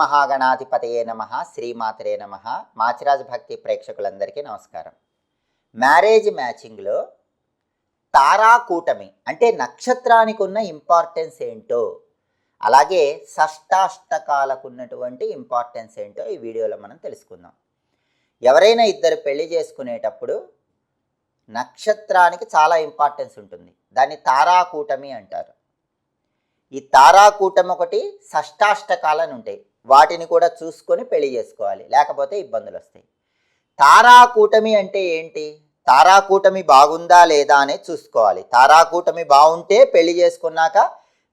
మహాగణాధిపతయే నమ శ్రీమాతరే నమ. మాచిరాజు భక్తి ప్రేక్షకులందరికీ నమస్కారం. మ్యారేజ్ మ్యాచింగ్లో తారాకూటమి అంటే నక్షత్రానికి ఉన్న ఇంపార్టెన్స్ ఏంటో అలాగే షష్టాష్టకాలకు ఉన్నటువంటి ఇంపార్టెన్స్ ఏంటో ఈ వీడియోలో మనం తెలుసుకుందాం. ఎవరైనా ఇద్దరు పెళ్ళి చేసుకునేటప్పుడు నక్షత్రానికి చాలా ఇంపార్టెన్స్ ఉంటుంది. దాన్ని తారాకూటమి అంటారు. ఈ తారాకూటం ఒకటి షష్టాష్టకాలని ఉంటాయి వాటిని కూడా చూసుకొని పెళ్ళి చేసుకోవాలి లేకపోతే ఇబ్బందులు వస్తాయి. తారాకూటమి అంటే ఏంటి? తారాకూటమి బాగుందా లేదా అనేది చూసుకోవాలి. తారాకూటమి బాగుంటే పెళ్ళి చేసుకున్నాక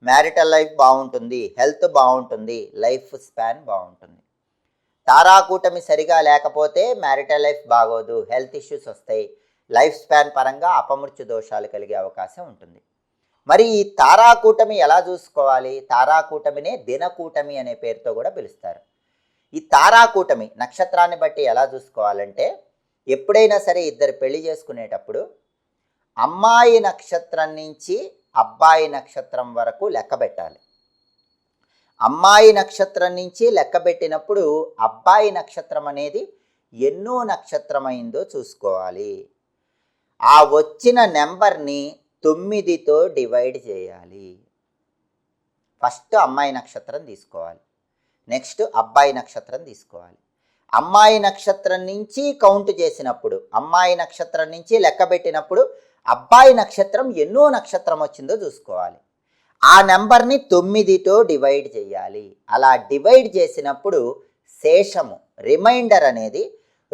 మ్యారిటల్ లైఫ్ బాగుంటుంది హెల్త్ బాగుంటుంది లైఫ్ స్పాన్ బాగుంటుంది. తారాకూటమి సరిగా లేకపోతే మ్యారిటల్ లైఫ్ బాగోదు హెల్త్ ఇష్యూస్ వస్తాయి లైఫ్ స్పాన్ పరంగా అపమృత్యు దోషాలు కలిగే అవకాశం ఉంటుంది. మరి ఈ తారాకూటమి ఎలా చూసుకోవాలి? తారాకూటమినే దినకూటమి అనే పేరుతో కూడా పిలుస్తారు. ఈ తారాకూటమి నక్షత్రాన్ని బట్టి ఎలా చూసుకోవాలంటే ఎప్పుడైనా సరే ఇద్దరు పెళ్ళి చేసుకునేటప్పుడు అమ్మాయి నక్షత్రం నుంచి అబ్బాయి నక్షత్రం వరకు లెక్క పెట్టాలి. అమ్మాయి నక్షత్రం నుంచి లెక్క పెట్టినప్పుడు అబ్బాయి నక్షత్రం అనేది ఎన్నో నక్షత్రమైందో చూసుకోవాలి. ఆ వచ్చిన నెంబర్ని తొమ్మిదితో డివైడ్ చేయాలి. ఫస్ట్ అమ్మాయి నక్షత్రం తీసుకోవాలి. నెక్స్ట్ అబ్బాయి నక్షత్రం తీసుకోవాలి. అమ్మాయి నక్షత్రం నుంచి కౌంట్ చేసినప్పుడు అమ్మాయి నక్షత్రం నుంచి లెక్క పెట్టినప్పుడు అబ్బాయి నక్షత్రం ఎన్నో నక్షత్రం వచ్చిందో చూసుకోవాలి. ఆ నెంబర్ని తొమ్మిదితో డివైడ్ చేయాలి. అలా డివైడ్ చేసినప్పుడు శేషము రిమైండర్ అనేది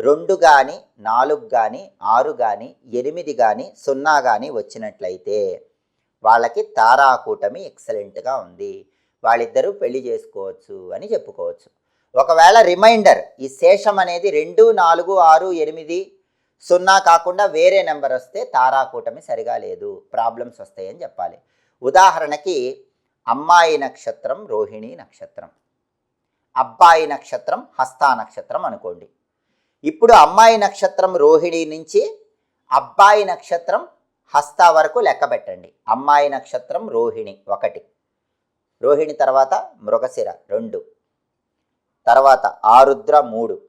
రెండు కానీ నాలుగు కానీ ఆరు కానీ ఎనిమిది కానీ సున్నా కానీ వచ్చినట్లయితే వాళ్ళకి తారాకూటమి ఎక్సలెంట్గా ఉంది. వాళ్ళిద్దరూ పెళ్ళి చేసుకోవచ్చు అని చెప్పుకోవచ్చు. ఒకవేళ రిమైండర్ ఈ శేషం అనేది రెండు నాలుగు ఆరు ఎనిమిది సున్నా కాకుండా వేరే నెంబర్ వస్తే తారాకూటమి సరిగా లేదు. ప్రాబ్లమ్స్ వస్తాయని చెప్పాలి. ఉదాహరణకి అమ్మాయి నక్షత్రం రోహిణి నక్షత్రం. అబ్బాయి నక్షత్రం హస్తా నక్షత్రం అనుకోండి. ఇప్పుడు అమ్మాయి నక్షత్రం రోహిణి నుంచి అబ్బాయి నక్షత్రం హస్త వరకు లెక్క పెట్టండి. అమ్మాయి నక్షత్రం రోహిణి ఒకటి. రోహిణి తర్వాత మృగశిర రెండు. తర్వాత ఆరుద్ర మూడు.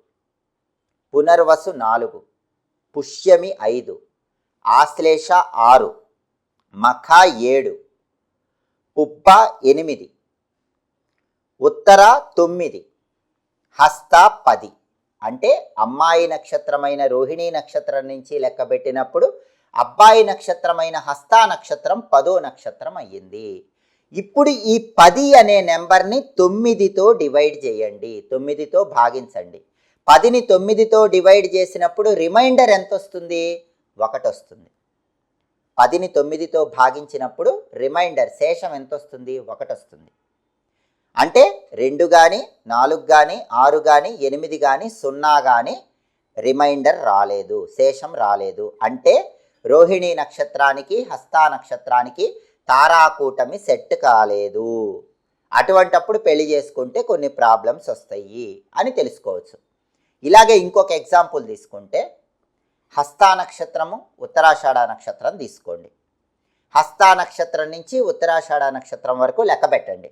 పునర్వసు నాలుగు. పుష్యమి ఐదు. ఆశ్లేష ఆరు. మఖ ఏడు. పుబ్బ ఎనిమిది. ఉత్తర తొమ్మిది. హస్త పది. అంటే అమ్మాయి నక్షత్రమైన రోహిణీ నక్షత్రం నుంచి లెక్కబెట్టినప్పుడు అబ్బాయి నక్షత్రమైన హస్తా నక్షత్రం పదో నక్షత్రం అయ్యింది. ఇప్పుడు ఈ పది అనే నెంబర్ని తొమ్మిదితో డివైడ్ చేయండి. తొమ్మిదితో భాగించండి. పదిని తొమ్మిదితో డివైడ్ చేసినప్పుడు రిమైండర్ ఎంత వస్తుంది ఒకటి వస్తుంది పదిని తొమ్మిదితో భాగించినప్పుడు రిమైండర్ శేషం ఎంత వస్తుంది ఒకటి వస్తుంది అంటే రెండు కానీ నాలుగు కానీ ఆరు కానీ ఎనిమిది కానీ సున్నా కానీ రిమైండర్ రాలేదు శేషం రాలేదు. అంటే రోహిణి నక్షత్రానికి హస్తా నక్షత్రానికి తారాకూటమి సెట్ కాలేదు. అటువంటప్పుడు పెళ్ళి చేసుకుంటే కొన్ని ప్రాబ్లమ్స్ వస్తాయి అని తెలుసుకోవచ్చు. ఇలాగే ఇంకొక ఎగ్జాంపుల్ తీసుకుంటే హస్తా నక్షత్రము ఉత్తరాషాఢ నక్షత్రం తీసుకోండి. హస్తా నక్షత్రం నుంచి ఉత్తరాషాఢ నక్షత్రం వరకు లెక్క పెట్టండి.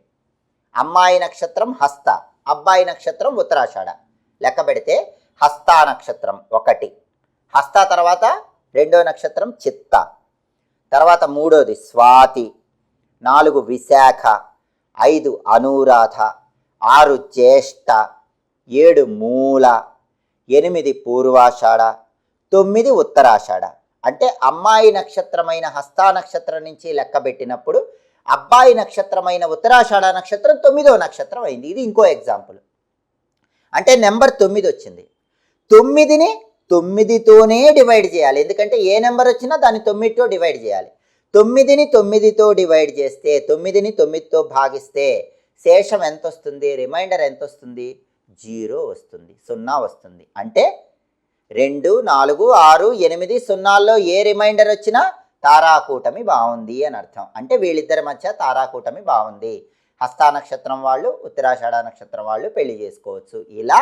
అమ్మాయి నక్షత్రం హస్త అబ్బాయి నక్షత్రం ఉత్తరాషాఢ. లెక్క పెడితే హస్తా నక్షత్రం ఒకటి. హస్త తర్వాత రెండో నక్షత్రం చిత్త. తర్వాత మూడోది స్వాతి నాలుగు విశాఖ ఐదు అనురాధ ఆరు జ్యేష్ఠ ఏడు మూల ఎనిమిది పూర్వాషాఢ తొమ్మిది ఉత్తరాషాఢ. అంటే అమ్మాయి నక్షత్రమైన హస్తా నక్షత్రం నుంచి లెక్క పెట్టినప్పుడు అబ్బాయి నక్షత్రమైన ఉత్తరాషాఢ నక్షత్రం తొమ్మిదో నక్షత్రం అయింది. ఇది ఇంకో ఎగ్జాంపుల్ అంటే నెంబర్ తొమ్మిది వచ్చింది. తొమ్మిదిని తొమ్మిదితోనే డివైడ్ చేయాలి. ఎందుకంటే ఏ నెంబర్ వచ్చినా దాన్ని తొమ్మిదితో డివైడ్ చేయాలి. తొమ్మిదిని తొమ్మిదితో డివైడ్ చేస్తే తొమ్మిదిని తొమ్మిదితో భాగిస్తే శేషం ఎంత వస్తుంది రిమైండర్ ఎంత వస్తుంది జీరో వస్తుంది. సున్నా వస్తుంది. అంటే రెండు నాలుగు ఆరు ఎనిమిది సున్నాల్లో ఏ రిమైండర్ వచ్చినా తారాకూటమి బాగుంది అని అర్థం. అంటే వీళ్ళిద్దరి మధ్య తారాకూటమి బాగుంది హస్తా నక్షత్రం వాళ్ళు ఉత్తరాషాఢ నక్షత్రం వాళ్ళు పెళ్ళి చేసుకోవచ్చు. ఇలా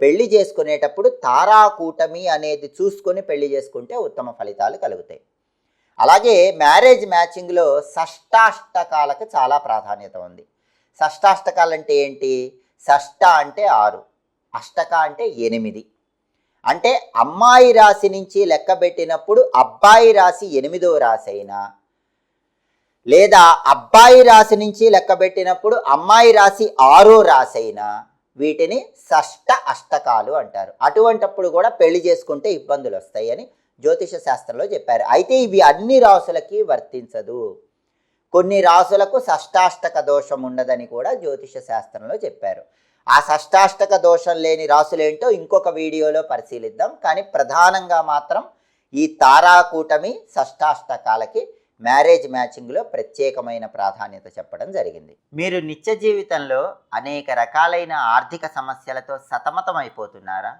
పెళ్ళి చేసుకునేటప్పుడు తారాకూటమి అనేది చూసుకొని పెళ్ళి చేసుకుంటే ఉత్తమ ఫలితాలు కలుగుతాయి. అలాగే మ్యారేజ్ మ్యాచింగ్లో షష్టాష్టకాలకు చాలా ప్రాధాన్యత ఉంది. షష్టాష్టకాలు అంటే ఏంటి? షష్ట అంటే ఆరు అష్టక అంటే ఎనిమిది. అంటే అమ్మాయి రాశి నుంచి లెక్క పెట్టినప్పుడు అబ్బాయి రాశి ఎనిమిదో రాశి అయినా లేదా అబ్బాయి రాశి నుంచి లెక్క పెట్టినప్పుడు అమ్మాయి రాశి ఆరో రాశి అయినా వీటిని షష్ట అష్టకాలు అంటారు. అటువంటప్పుడు కూడా పెళ్ళి చేసుకుంటే ఇబ్బందులు వస్తాయని జ్యోతిష శాస్త్రంలో చెప్పారు. అయితే ఇవి అన్ని రాసులకి వర్తించదు. కొన్ని రాసులకు షష్టాష్టక దోషం ఉండదని కూడా జ్యోతిష శాస్త్రంలో చెప్పారు. ఆ షష్టాష్టక దోషం లేని రాసులేంటో ఇంకొక వీడియోలో పరిశీలిద్దాం. కానీ ప్రధానంగా మాత్రం ఈ తారాకూటమి షష్టాష్టకాలకి మ్యారేజ్ మ్యాచింగ్లో ప్రత్యేకమైన ప్రాధాన్యత చెప్పడం జరిగింది. మీరు నిత్య జీవితంలో అనేక రకాలైన ఆర్థిక సమస్యలతో సతమతమైపోతున్నారా?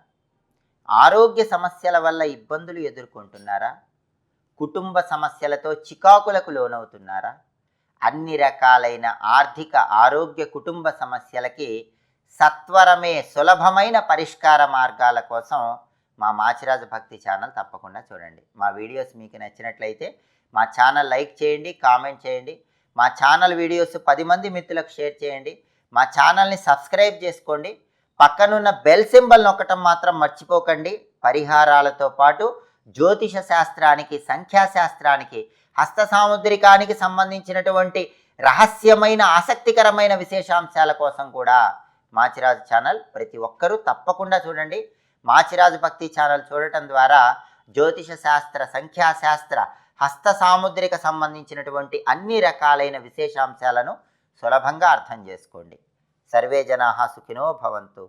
ఆరోగ్య సమస్యల వల్ల ఇబ్బందులు ఎదుర్కొంటున్నారా? కుటుంబ సమస్యలతో చికాకులకు లోనవుతున్నారా? అన్ని రకాలైన ఆర్థిక ఆరోగ్య కుటుంబ సమస్యలకి సత్వరమే సులభమైన పరిష్కార మార్గాల కోసం మా మాచిరాజు భక్తి ఛానల్ తప్పకుండా చూడండి. మా వీడియోస్ మీకు నచ్చినట్లయితే మా ఛానల్ లైక్ చేయండి కామెంట్ చేయండి. మా ఛానల్ వీడియోస్ పది మంది మిత్రులకు షేర్ చేయండి. మా ఛానల్ని సబ్స్క్రైబ్ చేసుకోండి. పక్కనున్న బెల్ సింబల్ నొక్కటం మాత్రం మర్చిపోకండి. పరిహారాలతో పాటు జ్యోతిష శాస్త్రానికి సంఖ్యాశాస్త్రానికి హస్త సాముద్రికానికి సంబంధించినటువంటి రహస్యమైన ఆసక్తికరమైన విశేషాంశాల కోసం కూడా మాచిరాజు ఛానల్ ప్రతి ఒక్కరూ తప్పకుండా చూడండి. మాచిరాజు భక్తి ఛానల్ చూడటం ద్వారా జ్యోతిష శాస్త్ర సంఖ్యాశాస్త్ర హస్త సాముద్రిక సంబంధించినటువంటి అన్ని రకాలైన విశేషాంశాలను సులభంగా అర్థం చేసుకోండి. సర్వే జనా సుఖినో భవంతు.